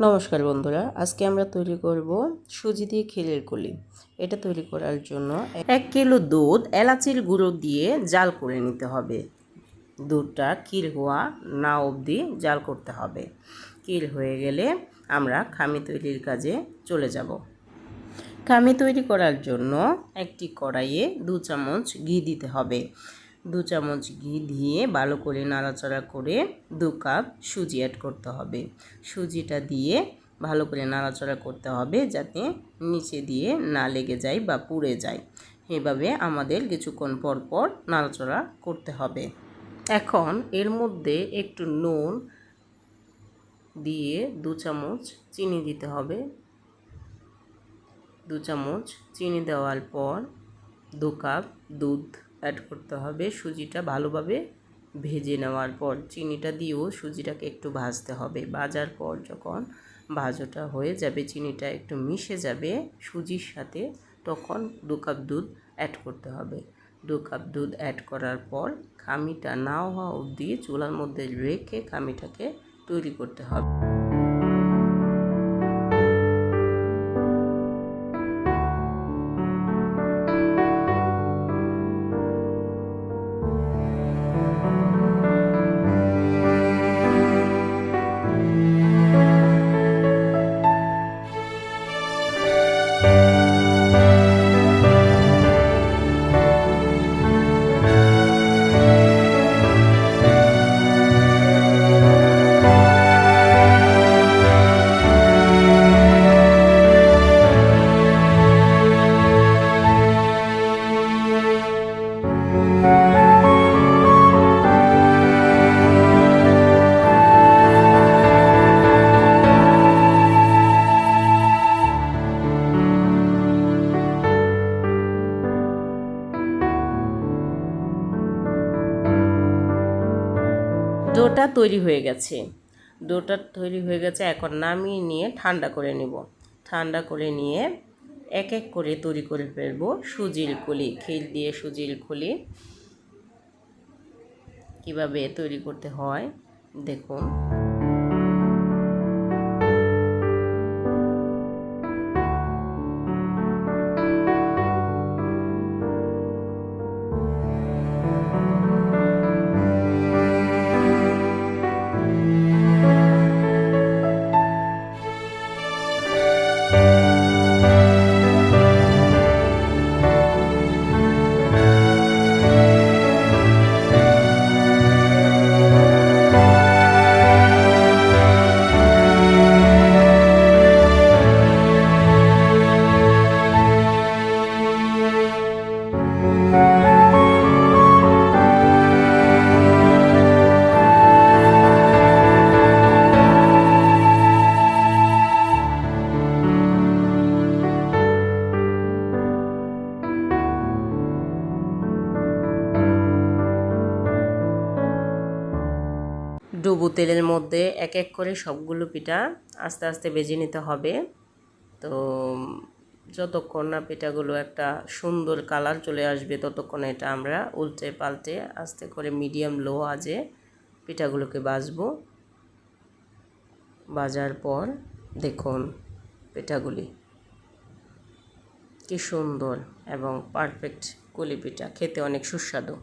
নমস্কার বন্ধুরা, আজকে আমরা তৈরি করব সুজি দিয়ে ক্ষীরের কলি। এটা তৈরি করার জন্য এক কিলো দুধ, এলাচির গুঁড়ো দিয়ে জাল করে নিতে হবে। দুধটা ক্ষীর হওয়া না অবধি জাল করতে হবে। ক্ষীর হয়ে গেলে আমরা খামি তৈরির কাজে চলে যাব। খামি তৈরি করার জন্য একটি কড়াইয়ে দু চামচ ঘি দিতে হবে। দু চামচ ঘি দিয়ে ভালো করে নাড়াচাড়া করে দু কাপ সুজি অ্যাড করতে হবে। সুজিটা দিয়ে ভালো করে নাড়াচাড়া করতে হবে যাতে নিচে দিয়ে না লেগে যায় বা পুড়ে যায়। এভাবে আমাদের কিছুক্ষণ পর পর নাড়াচাড়া করতে হবে। এখন এর মধ্যে একটু নুন দিয়ে দু চামচ চিনি দিতে হবে। দু চামচ চিনি দেওয়ার পর দু কাপ দুধ অ্যাড করতে হবে। সুজিটা ভালোভাবে ভেজে নেওয়ার পর চিনিটা দিয়েও সুজিটাকে একটু ভাজতে হবে। ভাজার পর যখন ভাজাটা হয়ে যাবে, চিনিটা একটু মিশে যাবে সুজির সাথে, তখন দু কাপ দুধ অ্যাড করতে হবে। দু কাপ দুধ অ্যাড করার পর খামিটা না হওয়া অবধি চুলার মধ্যে রেখে খামিটাকে তৈরি করতে হবে। ডোটা তৈরি হয়ে গেছে। দোটা তৈরি হয়ে গেছে, এখন নামিয়ে নিয়ে ঠান্ডা করে নেব। ঠান্ডা করে নিয়ে এক এক করে তৈরি করে ফেলব। সুজির খুলি খিল দিয়ে সুজির খুলি কীভাবে তৈরি করতে হয়, দেখুন। ডুবো তেলের মধ্যে এক এক করে সবগুলো পিঠা আস্তে আস্তে ভেজে নিতে হবে। তো যতক্ষণ না পিঠাগুলো একটা সুন্দর কালার চলে আসবে, ততক্ষণ এটা আমরা উল্টে পাল্টে আস্তে করে মিডিয়াম লো আজে পিঠাগুলোকে বাজবো। বাজার পর দেখুন পিঠাগুলি কি সুন্দর এবং পারফেক্ট কুলি পিঠা, খেতে অনেক সুস্বাদু।